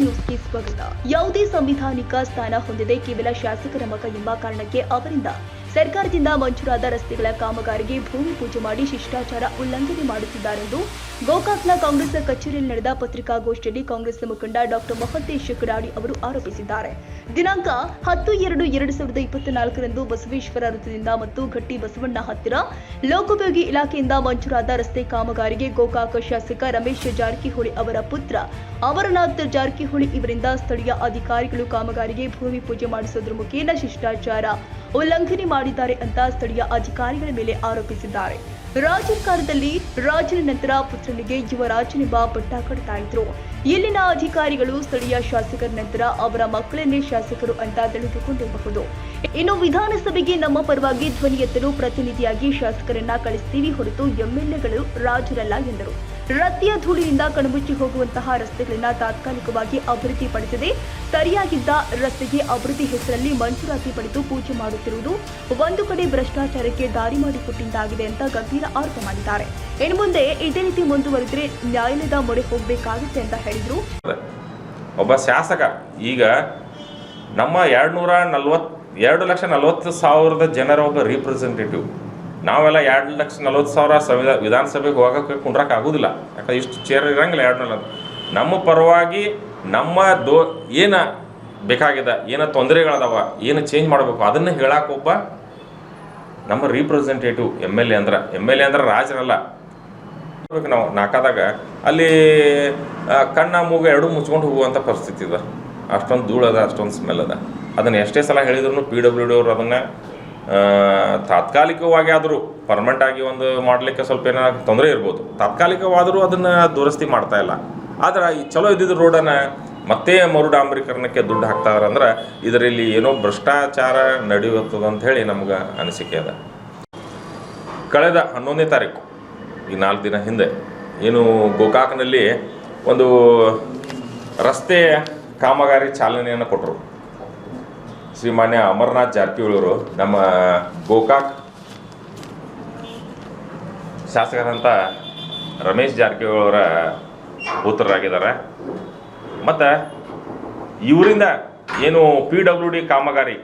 ನ್ಯೂಸ್ಗೆ ಸ್ವಾಗತ. ಯಾವುದೇ ಸಂವಿಧಾನಿಕ ಸ್ಥಾನ ಹೊಂದಿದೆ ಕೇವಲ ಶಾಸಕರ ಮಗ ಎಂಬ ಕಾರಣಕ್ಕೆ ಅವರಿಂದ ಸರ್ಕಾರದಿಂದ ಮಂಜೂರಾದ ರಸ್ತೆಗಳ ಕಾಮಗಾರಿಗೆ ಭೂಮಿ ಪೂಜೆ ಮಾಡಿ ಶಿಷ್ಟಾಚಾರ ಉಲ್ಲಂಘನೆ ಮಾಡುತ್ತಿದ್ದಾರೆಂದು ಗೋಕಾಕ್ನ ಕಾಂಗ್ರೆಸ್ ಕಚೇರಿಯಲ್ಲಿ ನಡೆದ ಪತ್ರಿಕಾಗೋಷ್ಠಿಯಲ್ಲಿ ಕಾಂಗ್ರೆಸ್ ಮುಖಂಡ ಡಾಕ್ಟರ್ ಮಹಂತೇಶ್ ಕಡಾಡಿ ಅವರು ಆರೋಪಿಸಿದ್ದಾರೆ. ದಿನಾಂಕ ಹತ್ತು ಎರಡು ಎರಡು ಸಾವಿರದ ಇಪ್ಪತ್ನಾಲ್ಕರಂದು ಬಸವೇಶ್ವರ ವೃತ್ತದಿಂದ ಮತ್ತು ಘಟ್ಟಿ ಬಸವಣ್ಣ ಹತ್ತಿರ ಲೋಕೋಪಯೋಗಿ ಇಲಾಖೆಯಿಂದ ಮಂಜೂರಾದ ರಸ್ತೆ ಕಾಮಗಾರಿಗೆ ಗೋಕಾಕ ಶಾಸಕ ರಮೇಶ್ ಜಾರಕಿಹೊಳಿ ಅವರ ಪುತ್ರ ಅಮರನಾಥ್ ಜಾರಕಿಹೊಳಿ ಇವರಿಂದ ಸ್ಥಳೀಯ ಅಧಿಕಾರಿಗಳು ಕಾಮಗಾರಿಗೆ ಭೂಮಿ ಪೂಜೆ ಮಾಡಿಸೋದ್ರ ಮುಖೇನ ಶಿಷ್ಟಾಚಾರ ಉಲ್ಲಂಘನೆ ಮಾಡಿದ್ದಾರೆ ಅಂತ ಸ್ಥಳೀಯ ಅಧಿಕಾರಿಗಳ ಮೇಲೆ ಆರೋಪಿಸಿದ್ದಾರೆ. ರಾಜಕಾರಣದಲ್ಲಿ ರಾಜನ ನಂತರ ಪುತ್ರನಿಗೆ ಯುವರಾಜನೆಂಬ ಪಟ್ಟ ಕಟ್ತಾ ಇದ್ರು. ಇಲ್ಲಿನ ಅಧಿಕಾರಿಗಳು ಸ್ಥಳೀಯ ಶಾಸಕರ ನಂತರ ಅವರ ಮಕ್ಕಳನ್ನೇ ಶಾಸಕರು ಅಂತ ತಿಳಿದುಕೊಂಡಿರಬಹುದು. ಇನ್ನು ವಿಧಾನಸಭೆಗೆ ನಮ್ಮ ಪರವಾಗಿ ಧ್ವನಿ ಎತ್ತಲು ಪ್ರತಿನಿಧಿಯಾಗಿ ಶಾಸಕರನ್ನ ಕಳಿಸ್ತೀವಿ ಹೊರತು ಎಂಎಲ್ಎಗಳು ರಾಜರಲ್ಲ ಎಂದರು. ರಸ್ತೆಯ ಧೂಳಿನಿಂದ ಕಣ್ಮುಚ್ಚಿ ಹೋಗುವಂತಹ ರಸ್ತೆಗಳನ್ನ ತಾತ್ಕಾಲಿಕವಾಗಿ ಅಭಿವೃದ್ಧಿಪಡಿಸದೆ ಸರಿಯಾಗಿದ್ದ ರಸ್ತೆಗೆ ಅಭಿವೃದ್ಧಿ ಹೆಸರಲ್ಲಿ ಮಂಜೂರಾತಿ ಪಡೆದು ಪೂಜೆ ಮಾಡುತ್ತಿರುವುದು ಒಂದು ಕಡೆ ಭ್ರಷ್ಟಾಚಾರಕ್ಕೆ ದಾರಿ ಮಾಡಿಕೊಟ್ಟಿದ್ದಾಗಿದೆ ಅಂತ ಗಂಭೀರ ಆರೋಪ ಮಾಡಿದ್ದಾರೆ. ಇನ್ನು ಮುಂದೆ ಇದೇ ರೀತಿ ಮುಂದುವರೆದ್ರೆ ನ್ಯಾಯಾಲಯದ ಮೊರೆ ಹೋಗಬೇಕಾಗುತ್ತೆ ಅಂತ ಹೇಳಿದ್ರು. ಒಬ್ಬ ಶಾಸಕ, ಈಗ ನಮ್ಮ ಎರಡು ನೂರ ನಲ್ವತ್ತು ಎರಡು ಲಕ್ಷ ನಲವತ್ತು ಸಾವಿರದ ಜನರ ಒಬ್ಬ ರಿಪ್ರೆಸೆಂಟೇಟಿವ್ ನಾವೆಲ್ಲ ಎರಡು ಲಕ್ಷ ನಲ್ವತ್ತು ಸಾವಿರ ಸಂವಿಧಾನ ವಿಧಾನಸಭೆಗೆ ಹೋಗೋಕೆ ಕುಂಡ್ರಕ್ಕೆ ಆಗೋದಿಲ್ಲ. ಯಾಕಂದ್ರೆ ಇಷ್ಟು ಚೇರ್ ಇರಂಗಿಲ್ಲ ಎರಡು ನಲ್ವತ್ತು. ನಮ್ಮ ಪರವಾಗಿ ನಮ್ಮ ದೋ ಏನು ಬೇಕಾಗಿದೆ, ಏನು ತೊಂದರೆಗಳದಾವ ಏನು ಚೇಂಜ್ ಮಾಡಬೇಕು, ಅದನ್ನು ಹೇಳಕ್ಕೆ ಒಬ್ಬ ನಮ್ಮ ರೀಪ್ರೆಸೆಂಟೇಟಿವ್ ಎಂ ಎಲ್ ಎ ಅಂದ್ರೆ. ಎಂ ಎಲ್ ಎ ಅಂದ್ರೆ ರಾಜರಲ್ಲ. ನಾವು ನಾಕಾದಾಗ ಅಲ್ಲಿ ಕಣ್ಣ, ಮೂಗು ಎರಡೂ ಮುಚ್ಕೊಂಡು ಹೋಗುವಂಥ ಪರಿಸ್ಥಿತಿ ಇದೆ ಅಷ್ಟೊಂದು ಧೂಳದ, ಅಷ್ಟೊಂದು ಸ್ಮೆಲ್ ಅದ. ಅದನ್ನು ಎಷ್ಟೇ ಸಲ ಹೇಳಿದ್ರು ಪಿ ಡಬ್ಲ್ಯೂ ಡಿ ಅವರು ಅದನ್ನು ತಾತ್ಕಾಲಿಕವಾಗಿ ಆದರೂ ಪರ್ಮನೆಂಟ್ ಆಗಿ ಒಂದು ಮಾಡಲಿಕ್ಕೆ ಸ್ವಲ್ಪ ಏನೋ ತೊಂದರೆ ಇರ್ಬೋದು. ತಾತ್ಕಾಲಿಕವಾದರೂ ಅದನ್ನು ದುರಸ್ತಿ ಮಾಡ್ತಾ ಇಲ್ಲ. ಆದ್ರೆ ಈ ಚಲೋ ಇದ್ದಿದ್ದ ರೋಡನ್ನು ಮತ್ತೆ ಮರು ಡಾಂಬರೀಕರಣಕ್ಕೆ ದುಡ್ಡು ಹಾಕ್ತಾರ ಅಂದ್ರೆ ಇದರಲ್ಲಿ ಏನೋ ಭ್ರಷ್ಟಾಚಾರ ನಡೆಯುತ್ತದೆ ಅಂತ ಹೇಳಿ ನಮ್ಗೆ ಅನಿಸಿಕೆ ಅದ. ಕಳೆದ ಹನ್ನೊಂದನೇ ತಾರೀಕು, ಈ ನಾಲ್ಕು ದಿನ ಹಿಂದೆ ಏನು ಗೋಕಾಕ್ನಲ್ಲಿ ಒಂದು ರಸ್ತೆ ಕಾಮಗಾರಿ ಚಾಲನೆಯನ್ನು ಕೊಟ್ಟರು ಶ್ರೀಮಾನ್ಯ ಅಮರನಾಥ್ ಜಾರಕಿಹೊಳಿಯವರು ನಮ್ಮ ಗೋಕಾಕ್ ಶಾಸಕರಂತ ರಮೇಶ್ ಜಾರಕಿಹೊಳಿ ಅವರ ಪುತ್ರರಾಗಿದ್ದಾರೆ. ಮತ್ತು ಇವರಿಂದ ಏನು ಪಿ ಡಬ್ಲ್ಯೂ ಡಿ ಕಾಮಗಾರಿ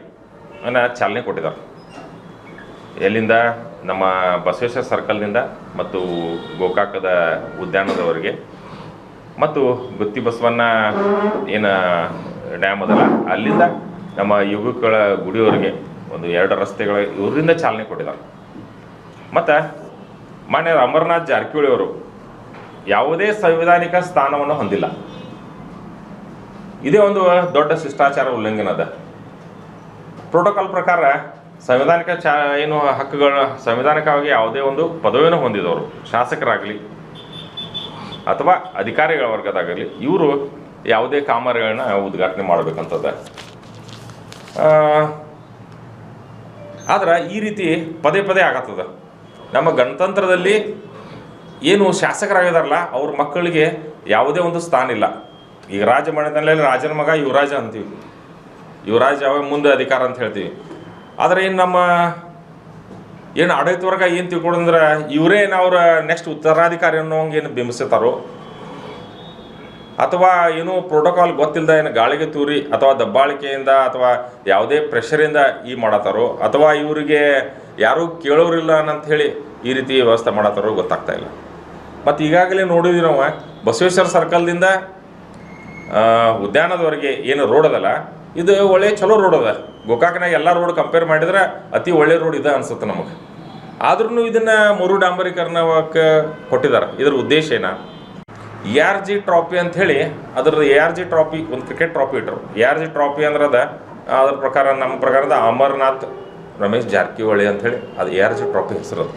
ಅನ್ನ ಚಾಲನೆ ಕೊಟ್ಟಿದ್ದಾರೆ. ಎಲ್ಲಿಂದ? ನಮ್ಮ ಬಸವೇಶ್ವರ ಸರ್ಕಲ್ನಿಂದ ಮತ್ತು ಗೋಕಾಕದ ಉದ್ಯಾನದವರೆಗೆ. ಮತ್ತು ಗುತ್ತಿ ಬಸವಣ್ಣ ಏನು ಡ್ಯಾಮ್ ಅದಲ್ಲ, ಅಲ್ಲಿಂದ ನಮ್ಮ ಯುವಕಗಳ ಗುಡಿಯವರಿಗೆ ಒಂದು ಎರಡು ರಸ್ತೆಗಳ ಇವರಿಂದ ಚಾಲನೆ ಕೊಟ್ಟಿದ್ದಾರೆ. ಮತ್ತು ಮಾನ್ಯ ಅಮರನಾಥ್ ಜಾರಕಿಹೊಳಿ ಅವರು ಯಾವುದೇ ಸಂವಿಧಾನಿಕ ಸ್ಥಾನವನ್ನು ಹೊಂದಿಲ್ಲ. ಇದೇ ಒಂದು ದೊಡ್ಡ ಶಿಷ್ಟಾಚಾರ ಉಲ್ಲಂಘನೆ ಅದ. ಪ್ರೋಟೋಕಾಲ್ ಪ್ರಕಾರ ಸಂವಿಧಾನಿಕ ಚಾ ಏನು ಹಕ್ಕುಗಳ ಸಂವಿಧಾನಿಕವಾಗಿ ಯಾವುದೇ ಒಂದು ಪದವಿಯನ್ನು ಹೊಂದಿದವರು, ಶಾಸಕರಾಗಲಿ ಅಥವಾ ಅಧಿಕಾರಿಗಳ ವರ್ಗದಾಗಲಿ ಇವರು ಯಾವುದೇ ಕಾಮಗಾರಿಗಳನ್ನ ಉದ್ಘಾಟನೆ ಮಾಡಬೇಕಂತದ ಆದ್ರೆ ಈ ರೀತಿ ಪದೇ ಪದೇ ಆಗತ್ತದ. ನಮ್ಮ ಗಣತಂತ್ರದಲ್ಲಿ ಏನು ಶಾಸಕರಾಗಿದಾರಲ್ಲ, ಅವ್ರ ಮಕ್ಕಳಿಗೆ ಯಾವುದೇ ಒಂದು ಸ್ಥಾನ ಇಲ್ಲ. ಈಗ ರಾಜ ರಾಜನ ಮಗ, ಯುವರಾಜ ಅಂತೀವಿ. ಯುವರಾಜ ಯಾವಾಗ ಮುಂದೆ ಅಧಿಕಾರ ಅಂತ ಹೇಳ್ತೀವಿ. ಆದರೆ ಏನು ನಮ್ಮ ಏನು ಆಡಳಿತ ವರ್ಗ ಏನು ತಿಳ್ಕೊಡಂದ್ರೆ ಇವರೇನು ಅವರ ನೆಕ್ಸ್ಟ್ ಉತ್ತರಾಧಿಕಾರಿ ಅನ್ನೋಂಗೆ ಏನು ಬಿಂಬಿಸ್ತಾರೋ ಅಥವಾ ಏನು ಪ್ರೋಟೋಕಾಲ್ ಗೊತ್ತಿಲ್ಲದ ಏನು ಗಾಳಿಗೆ ತೂರಿ ಅಥವಾ ದಬ್ಬಾಳಿಕೆಯಿಂದ ಅಥವಾ ಯಾವುದೇ ಪ್ರೆಷರಿಂದ ಈ ಮಾಡತ್ತಾರೋ ಅಥವಾ ಇವರಿಗೆ ಯಾರೂ ಕೇಳೋರಿಲ್ಲ ಹೇಳಿ ಈ ರೀತಿ ವ್ಯವಸ್ಥೆ ಮಾಡತ್ತಾರೋ ಗೊತ್ತಾಗ್ತಾ ಇಲ್ಲ. ಮತ್ತು ಈಗಾಗಲೇ ನೋಡಿದ್ವಿ ಬಸವೇಶ್ವರ ಸರ್ಕಲ್ದಿಂದ ಉದ್ಯಾನದವರೆಗೆ ಏನು ರೋಡ್ ಅದಲ್ಲ, ಇದು ಒಳ್ಳೆ ಚಲೋ ರೋಡ್ ಅದ. ಗೋಕಾಕ್ನಾಗ ಎಲ್ಲ ರೋಡ್ ಕಂಪೇರ್ ಮಾಡಿದ್ರೆ ಅತಿ ಒಳ್ಳೆ ರೋಡ್ ಇದೆ ಅನ್ಸುತ್ತೆ ನಮಗೆ. ಆದ್ರೂ ಇದನ್ನು ಮರು ಡಾಂಬರೀಕರಣಕ್ಕೆ ಕೊಟ್ಟಿದ್ದಾರೆ ಇದರ ಉದ್ದೇಶ ಏನ? ಎ ಆರ್ ಜಿ ಟ್ರಾಫಿ ಅಂತ ಹೇಳಿ, ಅದ್ರದ್ದು ಎ ಆರ್ ಜಿ ಟ್ರಾಫಿ ಒಂದು ಕ್ರಿಕೆಟ್ ಟ್ರಾಫಿ ಇಟ್ಟರು ಎ ಆರ್ ಜಿ ಟ್ರಾಫಿ ಅಂದ್ರೆ ಅದ, ಅದ್ರ ಪ್ರಕಾರ ನಮ್ಮ ಪ್ರಕಾರದ ಅಮರ್ನಾಥ್, ರಮೇಶ್ ಜಾರಕಿಹೊಳಿ ಅಂತ ಹೇಳಿ, ಅದು ಎ ಆರ್ ಜಿ ಟ್ರಾಫಿ ಹೆಸರು ಅದು.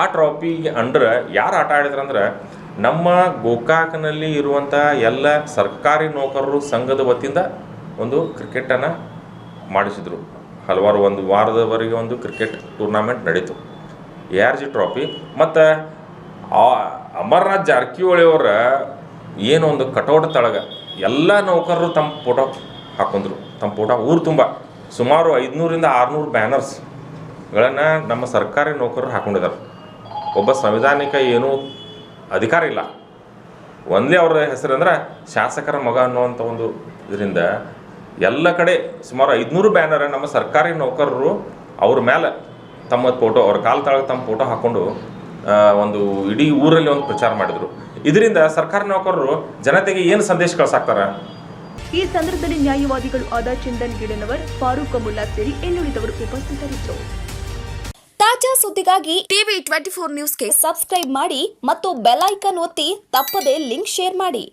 ಆ ಟ್ರಾಫಿಗೆ ಅಂಡ್ರ ಯಾರು ಆಟ ಆಡಿದ್ರಂದ್ರೆ ನಮ್ಮ ಗೋಕಾಕ್ನಲ್ಲಿ ಇರುವಂಥ ಎಲ್ಲ ಸರ್ಕಾರಿ ನೌಕರರು ಸಂಘದ ವತಿಯಿಂದ ಒಂದು ಕ್ರಿಕೆಟನ್ನು ಮಾಡಿಸಿದರು. ಹಲವಾರು ಒಂದು ವಾರದವರೆಗೆ ಒಂದು ಕ್ರಿಕೆಟ್ ಟೂರ್ನಾಮೆಂಟ್ ನಡೀತು. ಎ ಆರ್ ಜಿ ಟ್ರಾಫಿ ಮತ್ತು ಅಮರ್ನಾಥ್ ಅಮರನಾಥ್ ಏನು ಒಂದು ಕಟೌಟ್ ತಳಗ ಎಲ್ಲ ನೌಕರರು ತಮ್ಮ ಫೋಟೋ ಹಾಕೊಂಡ್ರು. ತಮ್ಮ ಫೋಟೋ ಊರು ತುಂಬ. ಸುಮಾರು ಐದುನೂರಿಂದ ಆರುನೂರು ಬ್ಯಾನರ್ಸ್ಗಳನ್ನು ನಮ್ಮ ಸರ್ಕಾರಿ ನೌಕರರು ಹಾಕೊಂಡಿದ್ದಾರೆ ಒಬ್ಬ ಸಂವಿಧಾನಿಕ ಏನೂ ಅಧಿಕಾರ ಇಲ್ಲ. ಒಂದೇ ಅವರ ಹೆಸರಂದ್ರೆ ಶಾಸಕರ ಮಗ ಅನ್ನುವಂಥ ಒಂದು ಇದರಿಂದ ಎಲ್ಲ ಕಡೆ ಸುಮಾರು ಐದುನೂರು ಬ್ಯಾನರ್ ನಮ್ಮ ಸರ್ಕಾರಿ ನೌಕರರು ಅವ್ರ ಮೇಲೆ ತಮ್ಮ ಫೋಟೋ ಅವ್ರ ಕಾಲು ತಳಗೆ ತಮ್ಮ ಫೋಟೋ ಹಾಕ್ಕೊಂಡು ಆ, ಒಂದು ಇಡೀ ಊರಲ್ಲಿ ಒಂದು ಪ್ರಚಾರ ಮಾಡಿದ್ರು. ಇದರಿಂದ ಸರ್ಕಾರಿ ನೌಕರರು ಜನತೆಗೆ ಏನು ಸಂದೇಶ ಕಳ್ಸಾಕ್ತಾರೆ ಈ ಸಂದರ್ಭದಲ್ಲಿ ನ್ಯಾಯವಾದಿಗಳು ಆದ ಚಂದನ್ ಗಿಡನವರ್ ಫಾರೂಕ್ ಅಮುಲ್ಲಾ ಸೇರಿ ಇನ್ನುಳಿದವರು ಉಪಸ್ಥಿತರಿದ್ದರು. ತಾಜಾ ಸುದ್ದಿಗಾಗಿ ಟಿವಿ ಟ್ವೆಂಟಿ ಫೋರ್ ನ್ಯೂಸ್ಗೆ ಸಬ್ಸ್ಕ್ರೈಬ್ ಮಾಡಿ ಮತ್ತು ಬೆಲ್ ಐಕನ್ ಒತ್ತಿ ತಪ್ಪದೇ ಲಿಂಕ್ ಶೇರ್ ಮಾಡಿ.